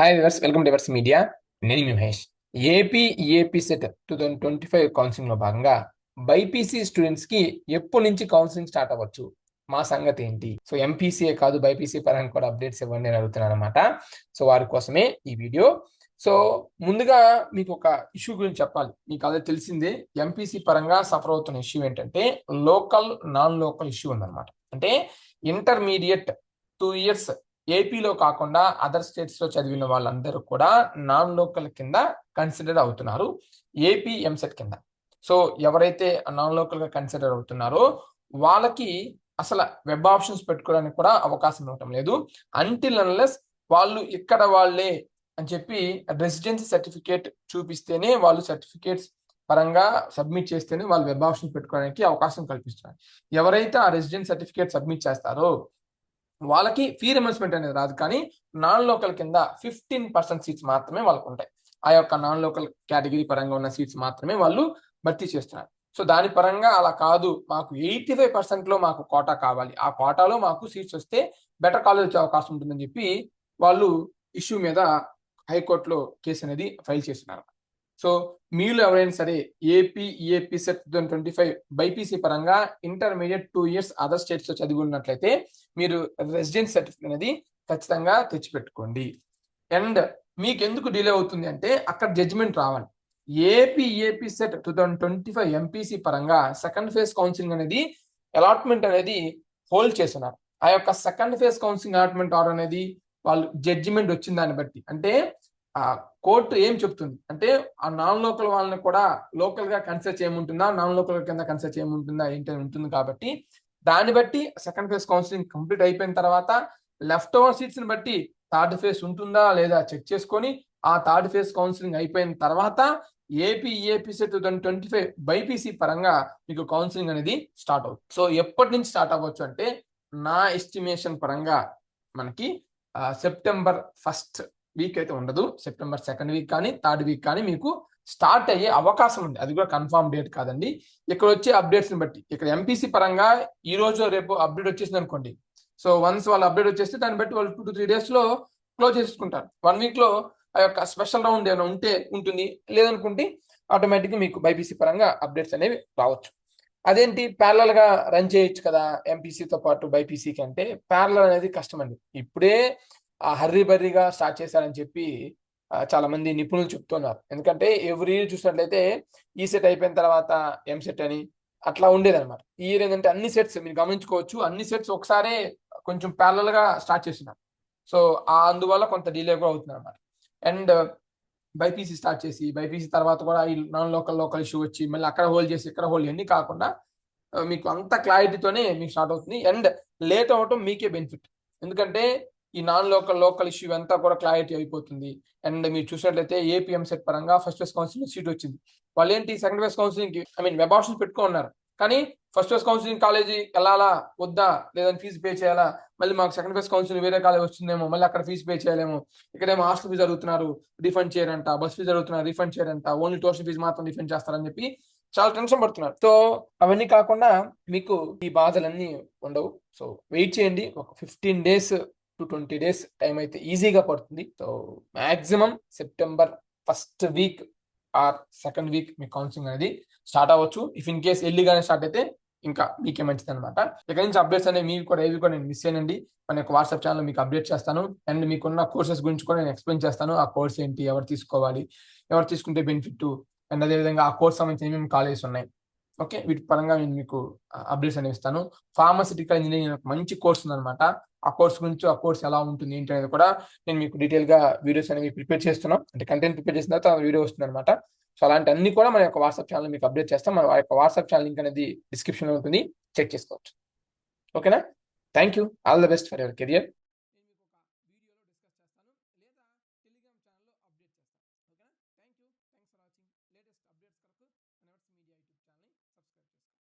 Hi viewers welcome to viewers media నేను మీ Mahesh. AP AP CET two thousand twenty five కౌన్సిలింగ్లో భాగంగా BiPC స్టూడెంట్స్కి ఎప్పటి నుంచి కౌన్సిలింగ్ స్టార్ట్ అవ్వచ్చు? మా సంగతి ఏంటి? సో ఎంపీసీఏ కాదు బైపీసీ పరంగా కూడా అప్డేట్స్ ఇవ్వండి అని అడుగుతున్నాను అనమాట సో వారి కోసమే ఈ వీడియో సో ముందుగా మీకు ఒక ఇష్యూ గురించి చెప్పాలి. మీకు అదే తెలిసిందే ఎంపీసీ పరంగా సఫర్ అవుతున్న ఇష్యూ ఏంటంటే లోకల్ నాన్ లోకల్ ఇష్యూ ఉందన్నమాట. అంటే ఇంటర్మీడియట్ టూ ఇయర్స్ ఏపీలో కాకుండా అదర్ స్టేట్స్లో చదివిన వాళ్ళందరూ కూడా నాన్ లోకల్ కింద కన్సిడర్ అవుతున్నారు ఏపీ ఎంసెట్ కింద. సో ఎవరైతే నాన్ లోకల్గా కన్సిడర్ అవుతున్నారో వాళ్ళకి అసలు వెబ్ ఆప్షన్స్ పెట్టుకోవడానికి కూడా అవకాశం ఇవ్వటం లేదు. అంటిల్ అన్లెస్ వాళ్ళు ఇక్కడ వాళ్ళే అని చెప్పి రెసిడెన్సీ సర్టిఫికేట్ చూపిస్తేనే వాళ్ళు సర్టిఫికేట్స్ పరంగా సబ్మిట్ చేస్తేనే వాళ్ళు వెబ్ ఆప్షన్స్ పెట్టుకోవడానికి అవకాశం కల్పిస్తున్నారు. ఎవరైతే ఆ రెసిడెన్స్ సర్టిఫికేట్ సబ్మిట్ చేస్తారో వాళ్ళకి ఫీ రిమర్స్మెంట్ అనేది రాదు. కానీ నాన్ లోకల్ కింద ఫిఫ్టీన్ పర్సెంట్ సీట్స్ మాత్రమే వాళ్ళకు ఉంటాయి ఆ యొక్క నాన్ లోకల్ కేటగిరీ పరంగా ఉన్న సీట్స్ మాత్రమే వాళ్ళు భర్తీ చేస్తున్నారు. సో దాని పరంగా అలా కాదు. మాకు ఎయిటీ ఫైవ్ పర్సెంట్లో మాకు కోటా కావాలి. ఆ కోటాలో మాకు సీట్స్ వస్తే బెటర్ కాలేజ్ వచ్చే అవకాశం ఉంటుందని చెప్పి వాళ్ళు ఇష్యూ మీద హైకోర్టులో కేసు అనేది ఫైల్ చేస్తున్నారు. సో మీరు ఎవరైనా సరే AP CET two twenty five BiPC పరంగా ఇంటర్మీడియట్ టూ ఇయర్స్ అదర్ స్టేట్స్లో చదివి ఉన్నట్లయితే మీరు రెసిడెన్స్ సర్టిఫికేట్ అనేది ఖచ్చితంగా తెచ్చిపెట్టుకోండి. అండ్ మీకు ఎందుకు డిలే అవుతుంది అంటే అక్కడ జడ్జిమెంట్ రావాలి. AP AP CET two thousand twenty five MPC పరంగా సెకండ్ ఫేజ్ కౌన్సిలింగ్ అనేది అలాట్మెంట్ అనేది హోల్డ్ చేస్తున్నారు. ఆ యొక్క second phase counselling allotment order అనేది వాళ్ళు జడ్జిమెంట్ వచ్చిన దాన్ని బట్టి. అంటే ఆ కోర్టు ఏం చెప్తుంది? అంటే ఆ నాన్ లోకల్ వాళ్ళని కూడా లోకల్గా కన్సిడర్ చేయముంటుందా? నాన్ లోకల్ కింద కన్సిడర్ చేయముంటుందా? ఏంటి అని ఉంటుంది కాబట్టి దాన్ని బట్టి సెకండ్ ఫేజ్ కౌన్సిలింగ్ కంప్లీట్ అయిపోయిన తర్వాత లెఫ్ట్ ఓవర్ సీట్స్ని బట్టి థర్డ్ ఫేజ్ ఉంటుందా లేదా చెక్ చేసుకొని ఆ థర్డ్ ఫేజ్ కౌన్సిలింగ్ అయిపోయిన తర్వాత AP EAPCET two thousand twenty five BiPC పరంగా మీకు కౌన్సిలింగ్ అనేది స్టార్ట్ అవుతుంది. సో ఎప్పటి నుంచి స్టార్ట్ అవ్వచ్చు అంటే నా ఎస్టిమేషన్ పరంగా మనకి సెప్టెంబర్ ఫస్ట్ వీక్ అయితే ఉండదు. సెప్టెంబర్ సెకండ్ వీక్ కానీ థర్డ్ వీక్ కానీ మీకు స్టార్ట్ అయ్యే అవకాశం ఉంది. అది కూడా కన్ఫర్మ్ డేట్ కాదండి. ఇక్కడ వచ్చే అప్డేట్స్ని బట్టి ఇక్కడ ఎంపీసీ పరంగా ఈ రోజు రేపు అప్డేట్ వచ్చేసింది అనుకోండి. సో వన్స్ వాళ్ళు అప్డేట్ వచ్చేస్తే దాన్ని బట్టి వాళ్ళు టూ టు త్రీ డేస్లో క్లోజ్ చేసుకుంటారు వన్ వీక్లో ఆ యొక్క స్పెషల్ రౌండ్ ఏమైనా ఉంటే ఉంటుంది. లేదనుకుంటే ఆటోమేటిక్గా మీకు బైపీసీ పరంగా అప్డేట్స్ అనేవి రావచ్చు. అదేంటి? ప్యారలల్గా రన్ చేయొచ్చు కదా ఎంపీసీతో పాటు బైపీసీకి అంటే ప్యారలల్ అనేది కష్టం అండి. ఇప్పుడే ఆ హర్రీ బర్రీగా స్టార్ట్ చేశారని చెప్పి చాలా మంది నిపుణులు చెప్తున్నారు. ఎందుకంటే ఎవ్రీ ఇయర్ చూసినట్లయితే ఈ సెట్ అయిపోయిన తర్వాత ఎం సెట్ అని అట్లా ఉండేది అనమాట ఈ ఇయర్ ఏంటంటే అన్ని సెట్స్ మీరు గమనించుకోవచ్చు. అన్ని సెట్స్ ఒకసారే కొంచెం ప్యారల్గా స్టార్ట్ చేస్తున్నారు. సో ఆ అందువల్ల కొంత డిలే కూడా అవుతుంది అనమాట అండ్ బైపీసీ స్టార్ట్ చేసి బైపీసీ తర్వాత కూడా ఈ నాన్ లోకల్ లోకల్ ఇష్యూ వచ్చి మళ్ళీ అక్కడ హోల్డ్ చేసి ఇక్కడ హోల్డ్ అన్ని కాకుండా మీకు అంత క్లారిటీతోనే మీకు స్టార్ట్ అవుతుంది. అండ్ లేట్ అవ్వటం మీకే బెనిఫిట్ ఎందుకంటే ఈ నాన్ లోకల్ లోకల్ ఇష్యూ అంతా కూడా క్లారిటీ అయిపోతుంది. అండ్ మీరు చూసినట్లయితే ఏపీఎం సెట్ పరంగా ఫస్ట్ ఫేస్ కౌన్సిలింగ్ సీట్ వచ్చింది. వాళ్ళు ఏంటి second phase counselling I mean web options పెట్టుకున్నారు కానీ ఫస్ట్ ఫేస్ కౌన్సిలింగ్ కాలేజీ వెళ్ళాలా వద్దా? లేదని ఫీజు పే చేయాలా? మళ్ళీ మాకు సెకండ్ ఫేస్ కౌన్సిలింగ్ వేరే కాలేజ్ వస్తుందేమో మళ్ళీ అక్కడ ఫీజు పే చేయలేము. ఇక్కడేమో హాస్టల్ ఫీజు అడుగుతున్నారు రిఫండ్ చేయరంట బస్ ఫీజు అడుగుతున్నారు రిఫండ్ చేయరంట ఓన్లీ ట్యూషన్ ఫీజు మాత్రం రిఫండ్ చేస్తారని చెప్పి చాలా టెన్షన్ పడుతున్నారు. సో అవన్నీ కాకుండా మీకు ఈ బాధలన్నీ ఉండవు. సో వెయిట్ చేయండి. ఒక fifteen days to twenty days time అయితే ఈజీగా పడుతుంది. So maximum September first week or second week me counselling అనేది స్టార్ట్ అవ్వచ్చు. ఇఫ్ ఇన్ కేస్ కానీ స్టార్ట్ అయితే ఇంకా మీకే మంచిది అనమాట ఇక్కడ నుంచి అప్డేట్స్ అనేవి మీకు కూడా ఏవి కూడా నేను మిస్ చేయనండి. మన యొక్క వాట్సాప్ ఛానల్ మీకు అప్డేట్ చేస్తాను. అండ్ మీకున్న కోర్సెస్ గురించి కూడా నేను ఎక్స్ప్లెయిన్ చేస్తాను. ఆ కోర్స్ ఏంటి ఎవరు తీసుకోవాలి ఎవరు తీసుకుంటే బెనిఫిట్ అండ్ అదేవిధంగా ఆ కోర్స్ సంబంధించి ఏమేమి కాలేజెస్ ఉన్నాయి? ఓకే వీటి పరంగా నేను మీకు అప్డేట్స్ అనేవి ఇస్తాను. ఫార్మసిటికల్ ఇంజనీరింగ్ మంచి కోర్స్ ఉందన్నమాట. ఆ కోర్స్ గురించి ఆ కోర్స్ ఎలా ఉంటుంది ఏంటి అనేది కూడా నేను మీకు డీటెయిల్గా వీడియోస్ అనేవి ప్రిపేర్ చేస్తున్నాం. అంటే కంటెంట్ ప్రిపేర్ చేసిన తర్వాత వీడియో వస్తుంది అనమాట సో అలాంటి అన్ని కూడా మన యొక్క వాట్సాప్ ఛానల్ మీకు అప్డేట్ చేస్తాం. మన యొక్క వాట్సాప్ ఛానల్ లింక్ అనేది డిస్క్రిప్షన్లో ఉంటుంది. చెక్ చేసుకోవచ్చు. ఓకేనా? Thank you all the best for your career